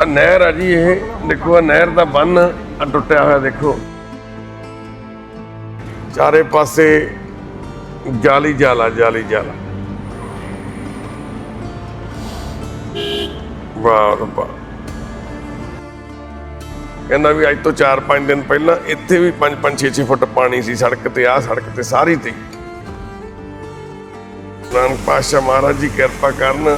ਆਹ ਨਹਿਰ ਆ ਜੀ ਇਹ। ਦੇਖੋ ਆ ਨਹਿਰ ਦਾ ਬੰਨ ਟੁੱਟਿਆ ਹੋਇਆ ਦੇਖੋ। ਚਾਰੇ ਪਾਸੇ ਜਾਲੀ ਜਾਲਾ ਜਾਲੀ ਜਾਲਾ। ਵਾਹ ਰੱਬਾ ਕਹਿੰਦਾ ਵੀ ਅੱਜ ਤੋਂ 4-5 ਦਿਨ ਪਹਿਲਾਂ ਇੱਥੇ ਵੀ 5-5 6-6 ਫੁੱਟ ਪਾਣੀ ਸੀ ਸੜਕ ਤੇ ਆ ਸੜਕ ਤੇ ਸਾਰੀ ਤੇ। ਨਾਨਕ ਪਾਸ਼ਾ ਮਹਾਰਾਜ ਜੀ ਕਿਰਪਾ ਕਰਨ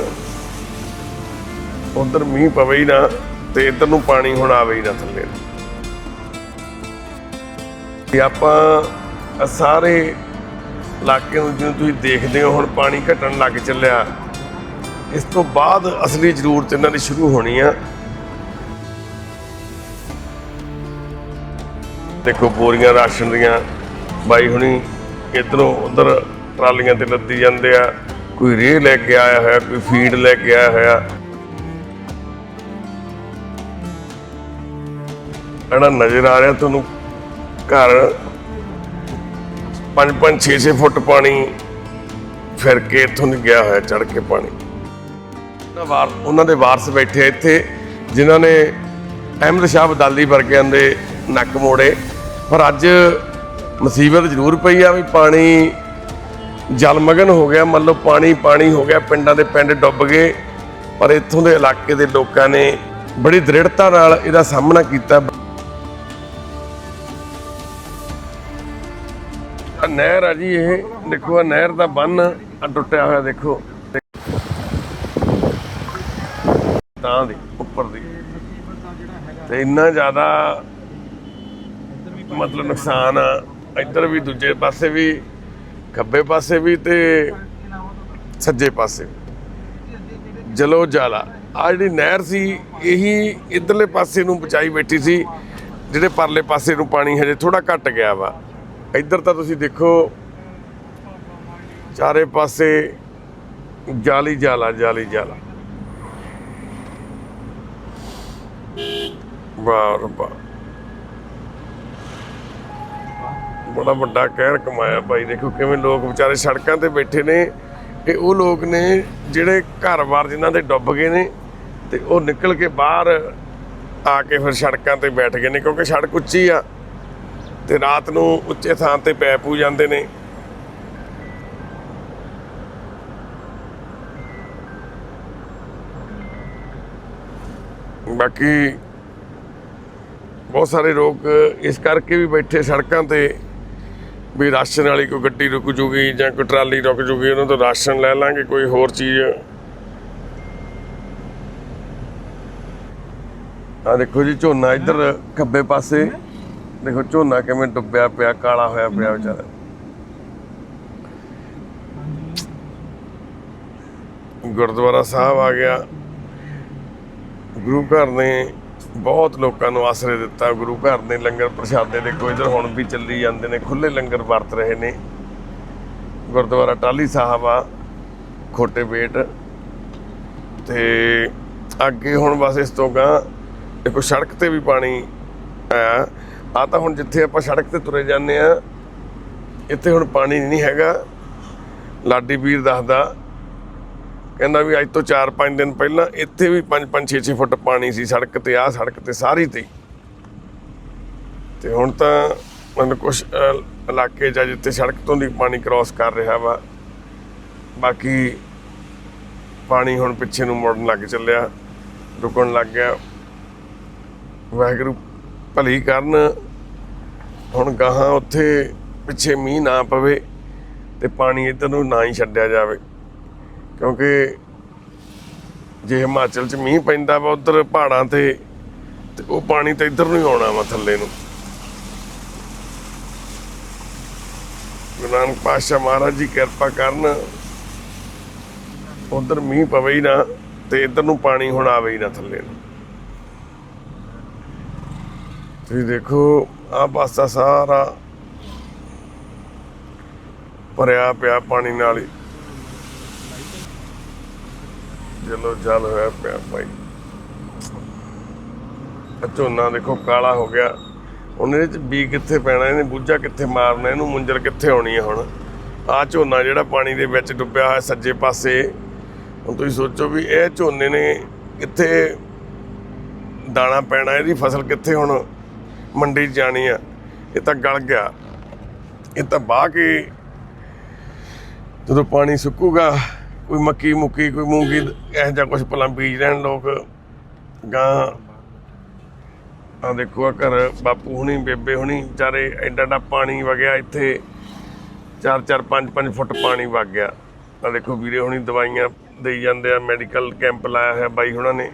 ਉਧਰ ਮੀਂਹ ਪਵੇ ਹੀ ਨਾ ਤੇ ਇੱਧਰ ਨੂੰ ਪਾਣੀ ਹੁਣ ਆਵੇ ਹੀ ਨਾ ਥੱਲੇ। ਨੂੰ। ਤੇ ਆਪਾਂ ਸਾਰੇ ਇਲਾਕੇ ਨੂੰ ਜਿਵੇਂ ਤੁਸੀਂ ਦੇਖਦੇ ਹੋ, ਹੁਣ ਪਾਣੀ ਘਟਣ ਲੱਗ ਚੱਲਿਆ। ਇਸ ਤੋਂ ਬਾਅਦ ਅਸਲੀ ਜ਼ਰੂਰਤ ਇਹਨਾਂ ਦੀ ਸ਼ੁਰੂ ਹੋਣੀ ਆ। ਦੇਖੋ ਬੋਰੀਆਂ ਰਾਸ਼ਨ ਦੀਆਂ, ਬਾਈ ਹੁਣੀ ਇਧਰੋਂ ਉਧਰ ਟਰਾਲੀਆਂ ਤੇ ਲੱਦੀ ਜਾਂਦੇ ਆ। ਕੋਈ ਰੇਹ ਲੈ ਕੇ ਆਇਆ ਹੋਇਆ, ਕੋਈ ਫੀਡ ਲੈ ਕੇ ਆਇਆ ਹੋਇਆ। ਜਿਹੜਾ ਨਜ਼ਰ ਆ ਰਿਹਾ ਤੁਹਾਨੂੰ ਘਰ। 5-5 6-6 ਫੁੱਟ ਪਾਣੀ ਫਿਰ ਕੇ ਇੱਥੋਂ ਦੀ ਗਿਆ ਹੋਇਆ ਚੜ ਕੇ ਪਾਣੀ। ਉਹਨਾਂ ਵਾਰ, ਉਹਨਾਂ ਦੇ ਵਾਰਸ ਬੈਠੇ ਇੱਥੇ, ਜਿਨ੍ਹਾਂ ਨੇ ਅਹਿਮਦ ਸ਼ਾਹ ਬਦਾਲੀ ਵਰਗਿਆਂ ਦੇ ਨੱਕ ਮੋੜੇ। ਪਰ ਅੱਜ ਮੁਸੀਬਤ ਜ਼ਰੂਰ ਪਈ ਆ ਵੀ ਪਾਣੀ ਜਲਮਗਨ ਹੋ ਗਿਆ, ਮੰਨ ਲਓ ਪਾਣੀ ਪਾਣੀ ਹੋ ਗਿਆ, ਪਿੰਡਾਂ ਦੇ ਪਿੰਡ ਡੁੱਬ ਗਏ। ਪਰ ਇੱਥੋਂ ਦੇ ਇਲਾਕੇ ਦੇ ਲੋਕਾਂ ਨੇ ਬੜੀ ਦ੍ਰਿੜਤਾ ਨਾਲ ਇਹਦਾ ਸਾਹਮਣਾ ਕੀਤਾ। ਨਹਿਰ ਆ ਜੀ ਇਹ। ਦੇਖੋ ਆ ਨਹਿਰ ਦਾ ਬੰਨ ਆ ਟੁੱਟਿਆ ਹੋਇਆ ਦੇਖੋ। ਤਾਂ ਦੀ, ਉੱਪਰ ਦੀ। ਤੇ ਇੰਨਾ ਜ਼ਿਆਦਾ ਮਤਲਬ ਨੁਕਸਾਨ ਆ। ਇੱਧਰ ਵੀ ਦੂਜੇ ਪਾਸੇ ਵੀ, ਖੱਬੇ ਪਾਸੇ ਵੀ ਤੇ ਸੱਜੇ ਪਾਸੇ। ਵੀ। ਜਲੋ ਜਾਲਾ। ਆ ਜਿਹੜੀ ਨਹਿਰ ਸੀ, ਇਹੀ ਇਧਰਲੇ ਪਾਸੇ ਨੂੰ ਬਚਾਈ ਬੈਠੀ ਸੀ, ਜਿਹੜੇ ਪਰਲੇ ਪਾਸੇ ਨੂੰ ਪਾਣੀ ਹਜੇ ਥੋੜਾ ਘਟ ਗਿਆ ਵਾ। ਇੱਧਰ ਤਾਂ ਤੁਸੀਂ ਦੇਖੋ, ਚਾਰੇ ਪਾਸੇ ਜਾਲੀ ਜਾਲਾ ਜਾਲੀ ਜਾਲਾ। ਵਾਹ ਰੱਬਾ ਬੜਾ ਵੱਡਾ ਕਹਿਰ ਕਮਾਇਆ ਭਾਈ, ਦੇਖੋ ਕਿਵੇਂ ਲੋਕ ਵਿਚਾਰੇ ਸੜਕਾਂ ਤੇ ਬੈਠੇ ਨੇ ਇਹ ਉਹ ਲੋਕ ਨੇ ਜਿਹੜੇ ਘਰ-ਬਾਰ ਜਿਨ੍ਹਾਂ ਦੇ ਡੁੱਬ ਗਏ ਨੇ ਤੇ ਉਹ ਨਿਕਲ ਕੇ ਬਾਹਰ ਆ ਕੇ ਫਿਰ ਸੜਕਾਂ ਤੇ ਬੈਠ ਗਏ ਨੇ ਕਿਉਂਕਿ ਸੜਕ ਉੱਚੀ ਆ। ਤੇ ਰਾਤ ਨੂੰ ਉੱਚੇ ਥਾਂ ਤੇ ਪੈ ਪੂ ਜਾਂਦੇ ਨੇ। ਬਾਕੀ ਬਹੁਤ ਸਾਰੇ ਲੋਕ ਇਸ ਕਰਕੇ ਵੀ ਬੈਠੇ ਸੜਕਾਂ ਤੇ ਵੀ ਰਾਸ਼ਨ ਵਾਲੀ ਕੋਈ ਗੱਡੀ ਰੁਕ ਜੂਗੀ ਜਾਂ ਕੋਈ ਟਰਾਲੀ ਰੁਕ ਜੂਗੀ, ਉਹਨਾਂ ਤੋਂ ਰਾਸ਼ਨ ਲੈ ਲਾਂਗੇ, ਕੋਈ ਹੋਰ ਚੀਜ਼। ਆ ਦੇਖੋ ਜੀ, ਝੋਨਾ ਇੱਧਰ ਖੱਬੇ ਪਾਸੇ। ਦੇਖੋ ਝੋਨਾ ਕਿਵੇਂ ਡੁੱਬਿਆ ਪਿਆ ਕਾਲਾ ਹੋਇਆ ਪਿਆ ਵਿਚਾਰਾ। ਗੁਰਦੁਆਰਾ ਸਾਹਿਬ ਆ ਗਿਆ। ਗੁਰੂ ਘਰ ਨੇ ਬਹੁਤ ਲੋਕਾਂ ਨੂੰ ਆਸਰੇ ਦਿੱਤਾ। ਗੁਰੂ ਘਰ ਨੇ ਲੰਗਰ ਪ੍ਰਸ਼ਾਦੇ ਦੇ ਕੋਈ ਇਧਰ ਹੁਣ ਵੀ ਚੱਲੀ ਜਾਂਦੇ ਨੇ ਖੁੱਲੇ ਲੰਗਰ ਵਰਤ ਰਹੇ ਨੇ। ਗੁਰਦੁਆਰਾ ਟਾਲੀ ਸਾਹਿਬ ਆ ਖੋਟੇ ਬੇਟ ਤੇ ਅੱਗੇ ਹੁਣ ਬਸ ਇਸ ਤੋਂ ਗਾਂ ਦੇਖੋ ਸੜਕ ਤੇ ਵੀ ਪਾਣੀ ਆਇਆ। ਆ ਤਾਂ ਹੁਣ ਜਿੱਥੇ ਆਪਾਂ ਸੜਕ ਤੇ ਤੁਰੇ ਜਾਂਦੇ ਆ ਇੱਥੇ ਹੁਣ ਪਾਣੀ ਨਹੀਂ ਹੈਗਾ। ਲਾਡੀ ਵੀਰ ਦੱਸਦਾ, ਕਹਿੰਦਾ ਵੀ ਅੱਜ ਤੋਂ 4-5 ਦਿਨ ਪਹਿਲਾਂ ਇੱਥੇ ਵੀ 5-5 6-6 ਫੁੱਟ ਪਾਣੀ ਸੀ ਸੜਕ ਤੇ ਆ ਸੜਕ ਤੇ ਸਾਰੀ ਤੇ। ਤੇ ਹੁਣ ਤਾਂ ਮਤਲਬ ਕੁਝ ਇਲਾਕੇ ਜਾਂ ਜਿੱਥੇ ਸੜਕ ਤੋਂ ਦੀ ਪਾਣੀ ਕ੍ਰਾਸ ਕਰ ਰਿਹਾ ਵਾ, ਬਾਕੀ ਪਾਣੀ ਹੁਣ ਪਿੱਛੇ ਨੂੰ ਮੁੜਨ ਲੱਗ ਚੱਲਿਆ, ਰੁਕਣ ਲੱਗ ਗਿਆ। ਵਾਹਿਗੁਰੂ ਭਲੀ ਕਰਨ, ਹੁਣ ਗਾਹਾਂ ਉੱਥੇ ਪਿੱਛੇ ਮੀਂਹ ਨਾ ਪਵੇ ਤੇ ਪਾਣੀ ਇੱਧਰ ਨੂੰ ਨਾ ਹੀ ਛੱਡਿਆ ਜਾਵੇ। ਕਿਉਂਕਿ ਜੇ ਹਿਮਾਚਲ 'ਚ ਮੀਂਹ ਪੈਂਦਾ ਵਾ ਉੱਧਰ ਪਹਾੜਾਂ ਤੇ ਤੇ ਉਹ ਪਾਣੀ ਤਾਂ ਇੱਧਰ ਨੂੰ ਹੀ ਆਉਣਾ ਵਾ ਥੱਲੇ ਨੂੰ। ਗੁਰੂ ਨਾਨਕ ਪਾਤਸ਼ਾਹ ਮਹਾਰਾਜ ਜੀ ਕਿਰਪਾ ਕਰਨ, ਉਧਰ ਮੀਂਹ ਪਵੇ ਹੀ ਨਾ ਤੇ ਇੱਧਰ ਨੂੰ ਪਾਣੀ ਹੁਣ ਆਵੇ ਹੀ ਨਾ ਥੱਲੇ ਨੂੰ। ਤੁਸੀਂ ਦੇਖੋ ਆ ਪਾਸਾ ਸਾਰਾ ਭਰਿਆ ਪਿਆ ਪਾਣੀ ਨਾਲ ਹੀ। ਜਲੋ ਜਲ ਹੋਇਆ ਪਿਆ ਭਾਈ। ਝੋਨਾ ਦੇਖੋ, ਕਾਲਾ ਹੋ ਗਿਆ। ਹੁਣ ਇਹਦੇ ਚ ਬੀ ਕਿੱਥੇ ਪੈਣਾ, ਇਹਨੇ ਬੂਝਾ ਕਿੱਥੇ ਮਾਰਨਾ, ਇਹਨੂੰ ਮੁੰਜਰ ਕਿੱਥੇ ਆਉਣੀ ਹੈ ਹੁਣ? ਆ ਝੋਨਾ ਜਿਹੜਾ ਪਾਣੀ ਦੇ ਵਿੱਚ ਡੁੱਬਿਆ ਹੋਇਆ ਸੱਜੇ ਪਾਸੇ। ਹੁਣ ਤੁਸੀਂ ਸੋਚੋ ਵੀ ਇਹ ਝੋਨੇ ਨੇ ਕਿੱਥੇ ਦਾਣਾ ਪੈਣਾ, ਇਹਦੀ ਫਸਲ ਕਿੱਥੇ ਹੁਣ? ਮੰਡੀ 'ਚ ਜਾਣੀ ਆ, ਇਹ ਤਾਂ ਗਲ ਗਿਆ। ਇਹ ਤਾਂ ਬਾਹ ਕੇ ਜਦੋਂ ਪਾਣੀ ਸੁੱਕੂਗਾ, ਕੋਈ ਮੱਕੀ ਮੁੱਕੀ, ਕੋਈ ਮੂੰਗੀ, ਇਹੋ ਜਿਹਾ ਕੁਝ ਪਲਾਂ ਬੀਜ ਲੈਣ ਲੋਕ, ਗਾਂ। ਆ ਦੇਖੋ ਆ ਘਰ, ਬਾਪੂ ਹੁਣੀ, ਬੇਬੇ ਹੁਣੀ, ਵਿਚਾਰੇ ਐਡਾ ਐਡਾ ਪਾਣੀ ਵਗਿਆ ਇੱਥੇ। 4 4 5 5 ਫੁੱਟ ਪਾਣੀ ਵਗ ਗਿਆ। ਆ ਦੇਖੋ ਵੀਰੇ ਹੁਣੀ ਦਵਾਈਆਂ ਦੇਈ ਜਾਂਦੇ ਆ, ਮੈਡੀਕਲ ਕੈਂਪ ਲਾਇਆ ਹੋਇਆ ਬਾਈ ਹੁਣਾਂ ਨੇ।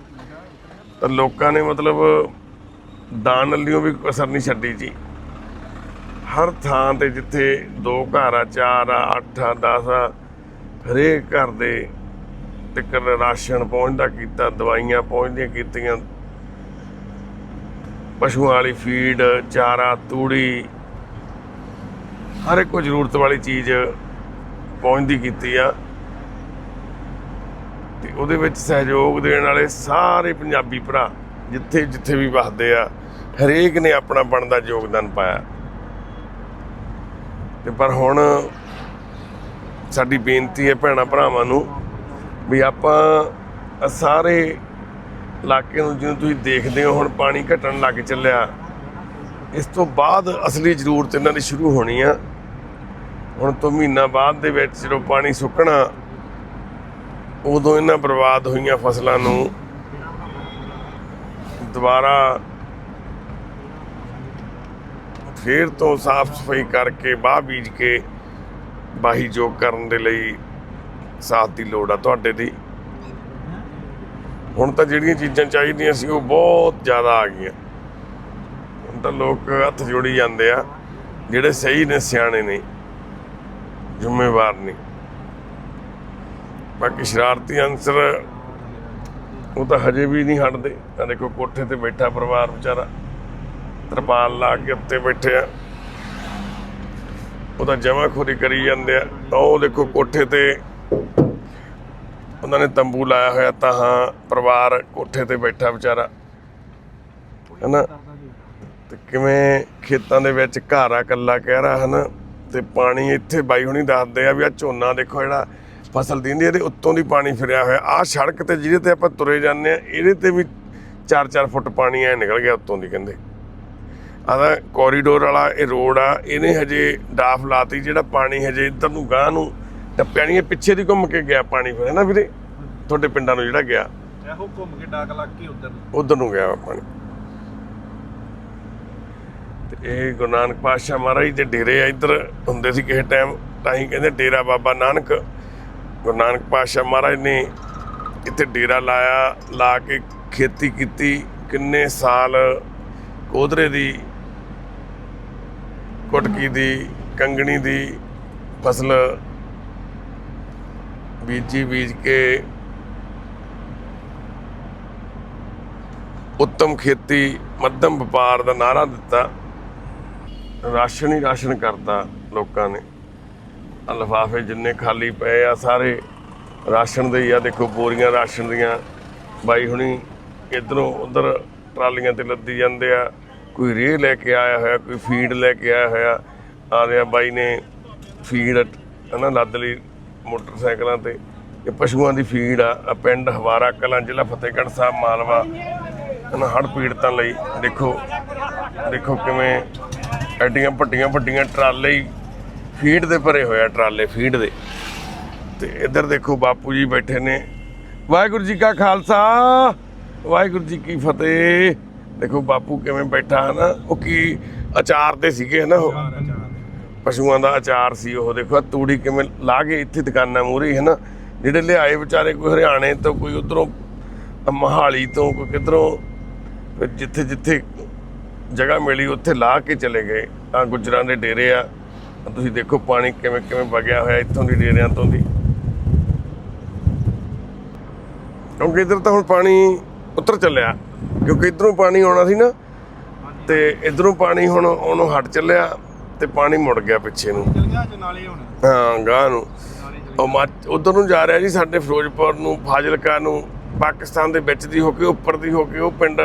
ਤਾਂ ਲੋਕਾਂ ਨੇ ਮਤਲਬ ਦਾਨ ਅੱਲਿਓ ਵੀ ਕਸਰ ਨਹੀਂ ਛੱਡੀ ਜੀ। ਹਰ ਥਾਂ ਤੇ ਜਿੱਥੇ ਦੋ ਘਰ ਆ, ਚਾਰ ਆ, ਅੱਠ ਆ 10 ਆ, ਹਰੇਕ ਘਰ ਦੇ ਤੱਕ ਰਾਸ਼ਨ ਪਹੁੰਚਦਾ, ਕੀਤਾ, ਦਵਾਈਆਂ ਪਹੁੰਚਦੀਆਂ, ਕੀਤੀਆਂ। ਪਸ਼ੂਆਂ ਵਾਲੀ ਫੀਡ, ਚਾਰਾ, ਤੂੜੀ, ਹਰ ਇੱਕ ਜ਼ਰੂਰਤ ਵਾਲੀ ਚੀਜ਼ ਪਹੁੰਚਦੀ ਕੀਤੀ ਆ। ਤੇ ਉਹਦੇ ਵਿੱਚ ਸਹਿਯੋਗ ਦੇਣ ਵਾਲੇ ਸਾਰੇ ਪੰਜਾਬੀ ਭਰਾ ਜਿੱਥੇ ਜਿੱਥੇ ਵੀ ਵਸਦੇ ਆ, ਹਰੇਕ ਨੇ ਆਪਣਾ ਬਣਦਾ ਯੋਗਦਾਨ ਪਾਇਆ। ਤੇ ਪਰ ਹੁਣ ਸਾਡੀ ਬੇਨਤੀ ਹੈ ਭੈਣਾ ਭਰਾਵਾਂ ਨੂੰ ਵੀ ਆਪਾਂ ਸਾਰੇ ਇਲਾਕੇ ਨੂੰ ਜਿਵੇਂ ਤੁਸੀਂ ਦੇਖਦੇ ਹੋ, ਹੁਣ ਪਾਣੀ ਘਟਣ ਲੱਗ ਚੱਲਿਆ। ਇਸ ਤੋਂ ਬਾਅਦ ਅਸਲੀ ਜ਼ਰੂਰਤ ਇਹਨਾਂ ਦੀ ਸ਼ੁਰੂ ਹੋਣੀ ਆ। ਹੁਣ ਤੋਂ ਮਹੀਨਾ ਬਾਅਦ ਦੇ ਵਿੱਚ ਜਦੋਂ ਪਾਣੀ ਸੁੱਕਣਾ, ਉਦੋਂ ਇਹਨਾਂ ਬਰਬਾਦ ਹੋਈਆਂ ਫਸਲਾਂ ਨੂੰ ਦੁਬਾਰਾ ਫੇਰ ਤੋਂ ਸਾਫ਼ ਸਫ਼ਾਈ ਕਰਕੇ ਬਾਹ ਬੀਜ ਕੇ ਬਾਹੀ ਜੋਗ ਕਰਨ ਦੇ ਲਈ ਸਾਥ ਦੀ ਲੋੜ ਆ ਤੁਹਾਡੇ ਦੀ। ਹੁਣ ਤਾਂ ਜਿਹੜੀਆਂ ਚੀਜ਼ਾਂ ਚਾਹੀਦੀਆਂ ਸੀ ਉਹ ਬਹੁਤ ਜ਼ਿਆਦਾ ਆ ਗਈਆਂ। ਹੁਣ ਤਾਂ ਲੋਕ ਹੱਥ ਜੋੜੀ ਜਾਂਦੇ ਆ, ਜਿਹੜੇ ਸਹੀ ਨੇ, ਸਿਆਣੇ ਨੇ, ਜ਼ਿੰਮੇਵਾਰ ਨੇ। ਬਾਕੀ ਸ਼ਰਾਰਤੀ ਅੰਸਰ ਉਹ ਤਾਂ ਹਜੇ ਵੀ ਨਹੀਂ ਹਟਦੇ। ਆ ਦੇਖੋ, ਕੋਠੇ ਤੇ ਬੈਠਾ ਪਰਿਵਾਰ ਵਿਚਾਰਾ। ਤਰਪਾਲ ਲਾ ਕੇ ਉੱਤੇ ਬੈਠੇ ਆ ਉਹਦਾ ਜਮਾਖੋਰੀ ਕਰੀ ਜਾਂਦੇ ਆ। ਉਹ ਦੇਖੋ, ਕੋਠੇ ਤੇ ਉਹਨਾਂ ਨੇ ਤੰਬੂ ਲਾਇਆ ਹੋਇਆ ਤਾਂ ਹਾਂ, ਪਰਿਵਾਰ ਕੋਠੇ ਤੇ ਬੈਠਾ ਵਿਚਾਰਾ। ਹਨਾ? ਤੇ ਕਿਵੇਂ ਖੇਤਾਂ ਦੇ ਵਿੱਚ ਘਾਰਾ ਆ ਕੱਲਾ ਕਹਿ ਰਹਾ ਹਨਾ? ਤੇ ਪਾਣੀ ਇੱਥੇ ਬਾਈ ਹੁਣੀ ਦੱਸਦੇ ਆ ਵੀ ਆ ਝੋਨਾ ਦੇਖੋ ਜਿਹੜਾ ਫਸਲ ਦਿੰਦੀ ਇਹਦੇ ਉੱਤੋਂ ਦੀ ਪਾਣੀ ਫਿਰਿਆ ਹੋਇਆ। ਆ ਸੜਕ ਤੇ ਜਿਹਦੇ ਤੇ ਆਪਾਂ ਤੁਰੇ ਜਾਂਦੇ ਆ ਇਹਦੇ ਤੇ ਵੀ 4-4 ਫੁੱਟ ਪਾਣੀ ਐ ਨਿਕਲ ਗਿਆ ਉੱਤੋਂ ਦੀ ਕਹਿੰਦੇ। ਆਦਾ ਕੋਰੀਡੋਰ ਵਾਲਾ ਇਹ ਰੋਡ ਆ ਇਹਨੇ ਹਜੇ ਡਾਫ ਲਾਤੀ ਜਿਹੜਾ ਪਾਣੀ ਹਜੇ ਇੱਧਰ ਨੂੰ ਗਾਂ ਨੂੰ ਟੱਪਿਆ ਨਹੀਂ ਪਿੱਛੇ ਦੀ ਘੁੰਮ ਕੇ ਗਿਆ ਪਾਣੀ ਫਿਰ ਹੈ ਨਾ ਵੀਰੇ? ਤੁਹਾਡੇ ਪਿੰਡਾਂ ਨੂੰ ਜਿਹੜਾ ਗਿਆ। ਇਹੋ ਘੁੰਮ ਕੇ ਡਾਕ ਲੱਗ ਕੇ ਉਧਰ ਉਧਰ ਨੂੰ ਗਿਆ ਪਾਣੀ। ਤੇ ਇਹ ਗੁਰੂ ਨਾਨਕ ਪਾਤਸ਼ਾਹ ਮਹਾਰਾਜ ਦੇ ਡੇਰੇ ਆ ਇੱਧਰ ਹੁੰਦੇ ਸੀ ਕਿਸੇ ਟਾਈਮ ਤਾਂ ਹੀ ਕਹਿੰਦੇ ਡੇਰਾ ਬਾਬਾ ਨਾਨਕ। ਗੁਰੂ ਨਾਨਕ ਪਾਤਸ਼ਾਹ ਮਹਾਰਾਜ ਨੇ ਇੱਥੇ ਡੇਰਾ ਲਾਇਆ, ਲਾ ਕੇ ਖੇਤੀ ਕੀਤੀ। ਕਿੰਨੇ ਸਾਲ ਕੋਧਰੇ ਦੀ, ਕੁਟਕੀ ਦੀ, ਕੰਗਣੀ ਦੀ ਫਸਲ ਬੀਜੀ ਬੀਜ ਕੇ ਉੱਤਮ ਖੇਤੀ, ਮੱਧਮ ਵਪਾਰ ਦਾ ਨਾਰਾ ਦਿੱਤਾ। ਰਾਸ਼ਨ ਹੀ ਰਾਸ਼ਨ ਕਰਤਾ ਲੋਕਾਂ ਨੇ। ਲਿਫਾਫੇ ਜਿੰਨੇ ਖਾਲੀ ਪਏ ਆ, ਸਾਰੇ ਰਾਸ਼ਨ ਦੇ ਹੀ ਆ, ਦੇਖੋ ਬੋਰੀਆਂ ਰਾਸ਼ਨ ਦੀਆਂ। ਬਾਈ ਹੁਣੀ ਇਧਰੋਂ ਉਧਰ ਟਰਾਲੀਆਂ ਤੇ ਲੱਦੀ ਜਾਂਦੇ ਆ। ਕੋਈ ਰੇਹ ਲੈ ਕੇ ਆਇਆ ਹੋਇਆ, ਕੋਈ ਫੀਡ ਲੈ ਕੇ ਆਇਆ ਹੋਇਆ। ਆ ਰਿਹਾ ਬਾਈ ਨੇ ਫੀਡ, ਹਨਾ, ਲੱਦ ਲਈ ਮੋਟਰਸਾਈਕਲਾਂ ਤੇ। ਇਹ ਪਸ਼ੂਆਂ ਦੀ ਫੀਡ ਆ ਪਿੰਡ ਹਵਾਰਾ ਕਲਾਂ, ਜ਼ਿਲ੍ਹਾ ਫਤਿਹਗੜ੍ਹ ਸਾਹਿਬ, ਮਾਲਵਾ। ਇਹਨਾਂ ਹੜ੍ਹ ਪੀੜਤਾਂ ਲਈ। ਦੇਖੋ ਦੇਖੋ ਕਿਵੇਂ ਐਡੀਆਂ ਵੱਡੀਆਂ ਵੱਡੀਆਂ ਟਰਾਲੇ ਹੀ ਫੀਡ ਦੇ ਭਰੇ ਹੋਇਆ ਟਰਾਲੇ ਫੀਡ ਦੇ। ਤੇ ਇੱਧਰ ਦੇਖੋ ਬਾਪੂ ਜੀ ਬੈਠੇ ਨੇ। ਵਾਹਿਗੁਰੂ ਜੀ ਕਾ ਖਾਲਸਾ ਵਾਹਿਗੁਰੂ ਜੀ ਕੀ ਫਤਿਹ। ਦੇਖੋ ਬਾਪੂ ਕਿਵੇਂ ਬੈਠਾ ਹੈ ਨਾ ਉਹ ਕੀ ਅਚਾਰ ਤੇ ਸੀਗੇ ਨਾ ਉਹ? ਪਸ਼ੂਆਂ ਦਾ ਅਚਾਰ ਸੀ ਉਹ ਦੇਖੋ ਤੂੜੀ ਕਿਵੇਂ ਲਾ ਕੇ ਇੱਥੇ ਦੁਕਾਨਾਂ ਮੂਹਰੇ ਹੈ ਨਾ ਜਿਹੜੇ ਲਿਆਏ ਵਿਚਾਰੇ ਕੋਈ ਹਰਿਆਣੇ ਤੋਂ ਕੋਈ ਉਧਰੋਂ ਮਹਾਲੀ ਤੋਂ ਕੋਈ ਕਿਧਰੋਂ ਜਿੱਥੇ ਜਿੱਥੇ ਜਗ੍ਹਾ ਮਿਲੀ ਉੱਥੇ ਲਾ ਕੇ ਚਲੇ ਗਏ। ਆ ਗੁਜਰਾਂ ਦੇ ਡੇਰੇ ਆ। ਤੁਸੀਂ ਦੇਖੋ ਪਾਣੀ ਕਿਵੇਂ ਕਿਵੇਂ ਵਗਿਆ ਹੋਇਆ ਇੱਥੋਂ ਦੀ ਡੇਰਿਆਂ ਤੋਂ ਦੀ। ਕਿਉਂਕਿ ਇੱਧਰ ਤਾਂ ਹੁਣ ਪਾਣੀ ਉੱਤਰ ਚੱਲਿਆ ਕਿਉਂਕਿ ਇਧਰੋਂ ਪਾਣੀ ਆਉਣਾ ਸੀ ਨਾ ਤੇ ਇਧਰੋਂ ਪਾਣੀ ਹੁਣ ਉਹਨੂੰ ਹਟ ਚੱਲਿਆ ਤੇ ਪਾਣੀ ਮੁੜ ਗਿਆ ਪਿੱਛੇ ਨੂੰ। ਹਾਂ ਗਾਂ ਨੂੰ। ਉਹ ਉਧਰ ਨੂੰ ਜਾ ਰਿਹਾ ਜੀ ਸਾਡੇ ਫਿਰੋਜ਼ਪੁਰ ਨੂੰ ਫਾਜ਼ਿਲਕਾ ਨੂੰ ਪਾਕਿਸਤਾਨ ਦੇ ਵਿੱਚ ਦੀ ਹੋ ਕੇ ਉੱਪਰ ਦੀ ਹੋ ਕੇ ਉਹ ਪਿੰਡ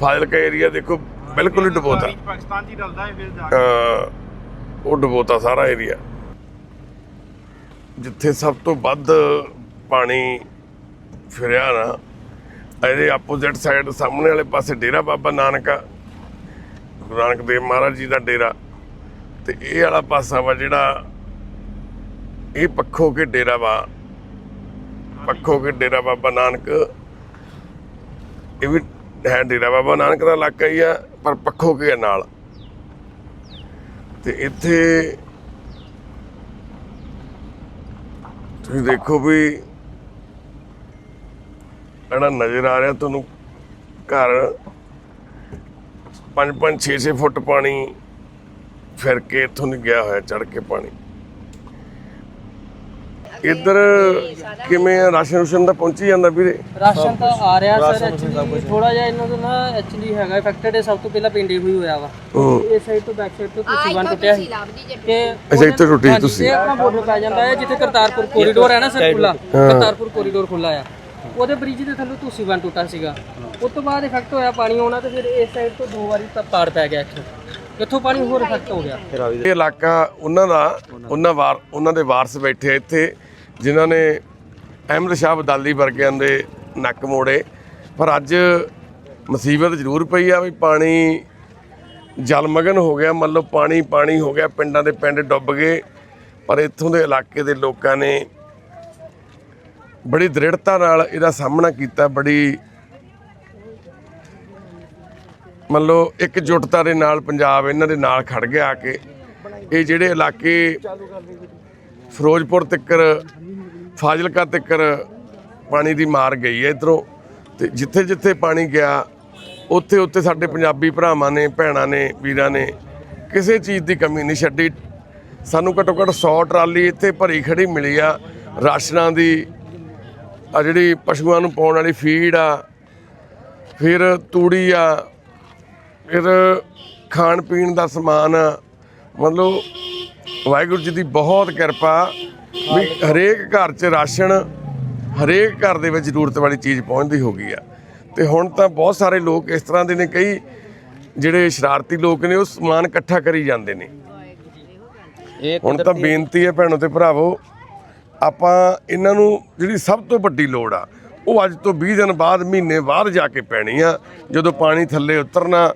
ਫਾਜ਼ਿਲਕਾ ਏਰੀਆ ਦੇਖੋ ਬਿਲਕੁਲ ਹੀ ਡੁਬੋਤਾ। ਪਾਕਿਸਤਾਨ ਹੀ ਡਲਦਾ ਹੈ ਫਿਰ ਜਾ ਕੇ। ਉਹ ਡਬੋਤਾ ਸਾਰਾ ਏਰੀਆ ਜਿੱਥੇ ਸਭ ਤੋਂ ਵੱਧ ਪਾਣੀ ਫਿਰਿਆ ਨਾ, ਇਹਦੇ ਆਪੋਜ਼ਿਟ ਸਾਈਡ ਸਾਹਮਣੇ ਵਾਲੇ ਪਾਸੇ ਡੇਰਾ ਬਾਬਾ ਨਾਨਕ ਆ। ਗੁਰੂ ਨਾਨਕ ਦੇਵ ਮਹਾਰਾਜ ਜੀ ਦਾ ਡੇਰਾ। ਤੇ ਇਹ ਵਾਲਾ ਪਾਸਾ ਵਾ ਜਿਹੜਾ ਇਹ ਪੱਖੋ ਕੇ ਡੇਰਾ ਵਾ। ਪੱਖੋ ਕੇ ਡੇਰਾ ਬਾਬਾ ਨਾਨਕ। ਇਹ ਵੀ ਹੈ ਡੇਰਾ ਬਾਬਾ ਨਾਨਕ ਦਾ ਇਲਾਕਾ ਹੀ ਆ, ਪਰ ਪੱਖੋ ਕੇ ਆ ਨਾਲ। ਤੇ ਇੱਥੇ ਤੁਸੀਂ ਦੇਖੋ ਵੀ ਜਿਹੜਾ ਨਜ਼ਰ ਆ ਰਿਹਾ ਤੁਹਾਨੂੰ ਘਰ 5-5 6-6 ਫੁੱਟ ਪਾਣੀ ਫਿਰ ਕੇ ਇੱਥੋਂ ਦੀ ਗਿਆ ਹੋਇਆ ਚੜ ਕੇ ਪਾਣੀ। ਇੱਧਰ ਕਿਵੇਂ ਆ ਰਾਸ਼ਨ ਰੂਸ਼ਨ ਦਾ ਪਹੁੰਚੀ ਜਾਂਦਾ ਵੀਰੇ? ਰਾਸ਼ਨ ਤਾਂ ਆ ਰਿਹਾ ਸਰ ਐਕਚੁਅਲੀ ਥੋੜਾ ਜਿਹਾ ਇਹਨਾਂ ਦਾ ਨਾ ਐਕਚੁਅਲੀ ਹੈਗਾ ਇਫੈਕਟਡ ਸਭ ਤੋਂ ਪਹਿਲਾਂ ਪਿੰਡੇ ਹੋਈ ਹੋਇਆ ਵਾ। ਹੂੰ। ਇਹ ਸਾਈਡ ਤੋਂ ਬੈਕ ਸਾਈਡ ਤੋਂ ਤੁਸੀਂ ਵਨ ਟੁੱਟਿਆ ਸੀ। ਤੇ ਅੱਛਾ, ਇੱਥੇ ਟੁੱਟੀ ਤੁਸੀਂ। ਆਪਣਾ ਬਾਰਡਰ ਪੈ ਜਾਂਦਾ ਹੈ ਜਿੱਥੇ ਕਰਤਾਰਪੁਰ ਕੋਰੀਡੋਰ ਹੈ ਨਾ ਸਰ ਖੁੱਲਾ ਕਰਤਾਰਪੁਰ ਕੋਰੀਡੋਰ ਖੁੱਲਾ ਆ। ਉਹਦੇ ਬ੍ਰਿਜ ਦੇ ਥੱਲੇ ਤੁਸੀਂ ਵਨ ਟੁੱਟਾ ਸੀਗਾ। ਉਸ ਤੋਂ ਬਾਅਦ ਇਫੈਕਟ ਹੋਇਆ ਪਾਣੀ ਆਉਣਾ ਤੇ ਫਿਰ ਇਸ ਸਾਈਡ ਤੋਂ ਦੋ ਵਾਰੀ ਤਾਂ ਪਾੜ ਪੈ ਗਿਆ ਇੱਥੇ। ਇੱਥੋਂ ਪਾਣੀ ਹੋਰ ਇਫੈਕਟ ਹੋ ਗਿਆ। ਇਹ ਇਲਾਕਾ ਉਹਨਾਂ ਦਾ ਉਹਨਾਂ ਵਾਰ ਉਹਨਾਂ ਦੇ ਵਾਰਸ ਬੈਠੇ ਇੱਥੇ। ਜਿਨ੍ਹਾਂ ਨੇ ਅਹਿਮਦ ਸ਼ਾਹ ਅਬਦਾਲੀ ਵਰਗਿਆਂ ਦੇ ਨੱਕ ਮੋੜੇ। ਪਰ ਅੱਜ ਮੁਸੀਬਤ ਜ਼ਰੂਰ ਪਈ ਆ ਵੀ ਪਾਣੀ ਜਲਮਗਨ ਹੋ ਗਿਆ, ਮੰਨ ਲਓ ਪਾਣੀ ਪਾਣੀ ਹੋ ਗਿਆ, ਪਿੰਡਾਂ ਦੇ ਪਿੰਡ ਡੁੱਬ ਗਏ। ਪਰ ਇੱਥੋਂ ਦੇ ਇਲਾਕੇ ਦੇ ਲੋਕਾਂ ਨੇ ਬੜੀ ਦ੍ਰਿੜਤਾ ਨਾਲ ਇਹਦਾ ਸਾਹਮਣਾ ਕੀਤਾ, ਬੜੀ ਮੰਨ ਲਓ ਇੱਕ ਜੁਟਤਾ ਦੇ ਨਾਲ ਪੰਜਾਬ ਇਹਨਾਂ ਦੇ ਨਾਲ ਖੜ ਗਿਆ ਆ ਕੇ। ਇਹ ਜਿਹੜੇ ਇਲਾਕੇ ਫਿਰੋਜ਼ਪੁਰ ਤੱਕਰ ਫਾਜ਼ਿਲਕਾ ਤੱਕਰ ਪਾਣੀ ਦੀ ਮਾਰ ਗਈ ਹੈ ਇਧਰੋਂ ਤੇ ਜਿੱਥੇ ਜਿੱਥੇ ਪਾਣੀ ਗਿਆ, ਉੱਥੇ ਉੱਥੇ ਸਾਡੇ ਪੰਜਾਬੀ ਭਰਾਵਾਂ ਨੇ, ਭੈਣਾਂ ਨੇ, ਵੀਰਾਂ ਨੇ ਕਿਸੇ ਚੀਜ਼ ਦੀ ਕਮੀ ਨਹੀਂ ਛੱਡੀ। ਸਾਨੂੰ ਘੱਟੋ ਘੱਟ 100 ਟਰਾਲੀ ਇੱਥੇ ਭਰੀ ਖੜੀ ਮਿਲੀ ਆ। ਰਾਸ਼ਨਾਂ ਦੀ ਆ ਜਿਹੜੀ ਪਸ਼ੂਆਂ ਨੂੰ ਪਾਉਣ ਵਾਲੀ ਫੀਡ ਆ, ਫਿਰ ਤੂੜੀ ਆ, ਫਿਰ ਖਾਣ ਪੀਣ ਦਾ ਸਮਾਨ ਆ। ਮਤਲਬ ਵਾਹਿਗੁਰੂ ਜੀ ਦੀ ਬਹੁਤ ਕਿਰਪਾ। ਵੀ ਹਰੇਕ ਘਰ 'ਚ ਰਾਸ਼ਨ ਹਰੇਕ ਘਰ ਦੇ ਵਿੱਚ ਜ਼ਰੂਰਤ ਵਾਲੀ ਚੀਜ਼ ਪਹੁੰਚਦੀ ਹੋ ਗਈ ਆ। ਤੇ ਹੁਣ ਤਾਂ ਬਹੁਤ ਸਾਰੇ ਲੋਕ ਇਸ ਤਰ੍ਹਾਂ ਦੇ ਨੇ ਕਈ ਜਿਹੜੇ ਸ਼ਰਾਰਤੀ ਲੋਕ ਨੇ ਉਹ ਸਮਾਨ ਇਕੱਠਾ ਕਰੀ ਜਾਂਦੇ ਨੇ। ਹੁਣ ਤਾਂ ਬੇਨਤੀ ਹੈ ਭੈਣੋ ਤੇ ਭਰਾਵੋ ਆਪਾਂ ਇਹਨਾਂ ਨੂੰ ਜਿਹੜੀ ਸਭ ਤੋਂ ਵੱਡੀ ਲੋੜ ਆ ਉਹ ਅੱਜ ਤੋਂ 20 ਦਿਨ ਬਾਅਦ ਮਹੀਨੇ ਬਾਅਦ ਜਾ ਕੇ ਪੈਣੀ ਆ। ਜਦੋਂ ਪਾਣੀ ਥੱਲੇ ਉਤਰਨਾ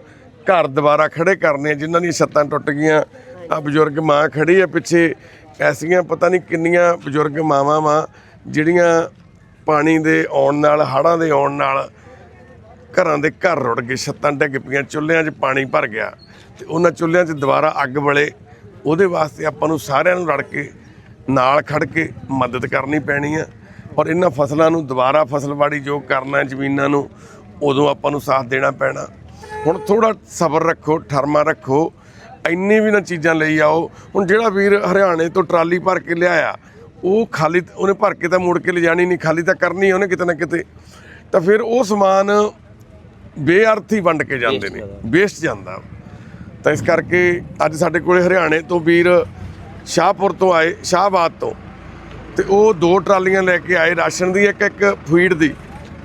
ਘਰ ਦੁਬਾਰਾ ਖੜੇ ਕਰਨੇ ਆ, ਜਿਨ੍ਹਾਂ ਦੀਆਂ ਛੱਤਾਂ ਟੁੱਟ ਗਈਆਂ ਆ ਬਜ਼ੁਰਗ ਮਾਂ ਖੜੀ ਆ ਪਿੱਛੇ, ਐਸੀਆਂ ਪਤਾ ਨਹੀਂ ਕਿੰਨੀਆਂ ਬਜ਼ੁਰਗ ਮਾਵਾਂ ਵਾਂ, ਜਿਹੜੀਆਂ ਪਾਣੀ ਦੇ ਆਉਣ ਨਾਲ, ਹੜ੍ਹਾਂ ਦੇ ਆਉਣ ਨਾਲ ਘਰਾਂ ਦੇ ਘਰ ਰੁੜ ਗਏ, ਛੱਤਾਂ ਡਿੱਗ ਪਈਆਂ, ਚੁੱਲ੍ਹਿਆਂ 'ਚ ਪਾਣੀ ਭਰ ਗਿਆ ਤੇ ਉਹਨਾਂ ਚੁੱਲ੍ਹਿਆਂ 'ਚ ਦੁਬਾਰਾ ਅੱਗ ਬਲੇ। ਉਹਦੇ ਵਾਸਤੇ ਆਪਾਂ ਨੂੰ ਸਾਰਿਆਂ ਨੂੰ ਰਲ ਕੇ ਨਾਲ ਖੜ ਕੇ ਮਦਦ ਕਰਨੀ ਪੈਣੀ ਆ ਔਰ ਇਹਨਾਂ ਫਸਲਾਂ ਨੂੰ ਦੁਬਾਰਾ ਫਸਲਵਾੜੀ ਜੋ ਕਰਨਾ ਜ਼ਮੀਨਾਂ ਨੂੰ, ਉਦੋਂ ਆਪਾਂ ਨੂੰ ਸਾਥ ਦੇਣਾ ਪੈਣਾ। ਹੁਣ ਥੋੜਾ ਸਬਰ ਰੱਖੋ, ਠਰਮਾ ਰੱਖੋ ਇੰਨੀ ਵੀ ਨਾ ਚੀਜ਼ਾਂ ਲਈ ਆਓ। ਹੁਣ ਜਿਹੜਾ ਵੀਰ ਹਰਿਆਣੇ ਤੋਂ ਟਰਾਲੀ ਭਰ ਕੇ ਲਿਆਇਆ ਉਹ ਖਾਲੀ ਉਹਨੇ ਭਰ ਕੇ ਤਾਂ ਮੁੜ ਕੇ ਲਿਜਾਣੀ ਨਹੀਂ ਖਾਲੀ ਤਾਂ ਕਰਨੀ ਉਹਨੇ ਕਿਤੇ ਨਾ ਕਿਤੇ। ਤਾਂ ਫਿਰ ਉਹ ਸਮਾਨ ਬੇਅਰਥੀ ਵੰਡ ਕੇ ਜਾਂਦੇ ਨੇ ਵੇਸਟ ਜਾਂਦਾ। ਤਾਂ ਇਸ ਕਰਕੇ ਅੱਜ ਸਾਡੇ ਕੋਲੇ ਹਰਿਆਣੇ ਤੋਂ ਵੀਰ ਸ਼ਾਹਪੁਰ ਤੋਂ ਆਏ ਸ਼ਾਹਬਾਦ ਤੋਂ। ਤੇ ਉਹ ਦੋ ਟਰਾਲੀਆਂ ਲੈ ਕੇ ਆਏ ਰਾਸ਼ਨ ਦੀ ਇੱਕ ਇੱਕ ਫੀਡ ਦੀ।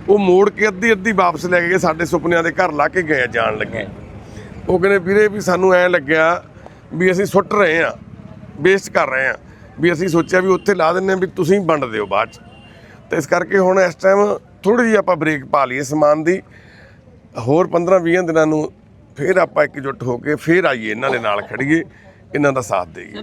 ਉਹ ਮੋੜ ਕੇ ਅੱਧੀ ਅੱਧੀ ਵਾਪਸ ਲੈ ਕੇ ਸਾਡੇ ਸੁਪਨਿਆਂ ਦੇ ਘਰ ਲਾ ਕੇ ਗਏ ਜਾਣ ਲੱਗੇ। ਉਹ ਕਹਿੰਦੇ ਵੀਰੇ ਵੀ ਸਾਨੂੰ ਐ ਲੱਗਿਆ ਵੀ ਅਸੀਂ ਸੁੱਟ ਰਹੇ ਆ ਵੇਸਟ ਕਰ ਰਹੇ ਆ ਵੀ ਅਸੀਂ ਸੋਚਿਆ ਵੀ ਉੱਥੇ ਲਾ ਦਿੰਨੇ ਆ ਵੀ ਤੁਸੀਂ ਵੰਡ ਦਿਓ ਬਾਅਦ ਚ। ਤੇ ਇਸ ਕਰਕੇ ਹੁਣ ਇਸ ਟਾਈਮ ਥੋੜੀ ਜਿਹੀ ਆਪਾਂ ਬ੍ਰੇਕ ਪਾ ਲਈਏ ਸਮਾਨ ਦੀ। ਹੋਰ 15-20 ਦਿਨਾਂ ਨੂੰ ਫੇਰ ਆਪਾਂ ਇਕਜੁੱਟ ਹੋ ਕੇ ਫੇਰ ਆਈਏ, ਇਹਨਾਂ ਦੇ ਨਾਲ ਖੜੀਏ ਇਹਨਾਂ ਦਾ ਸਾਥ ਦੇਈਏ।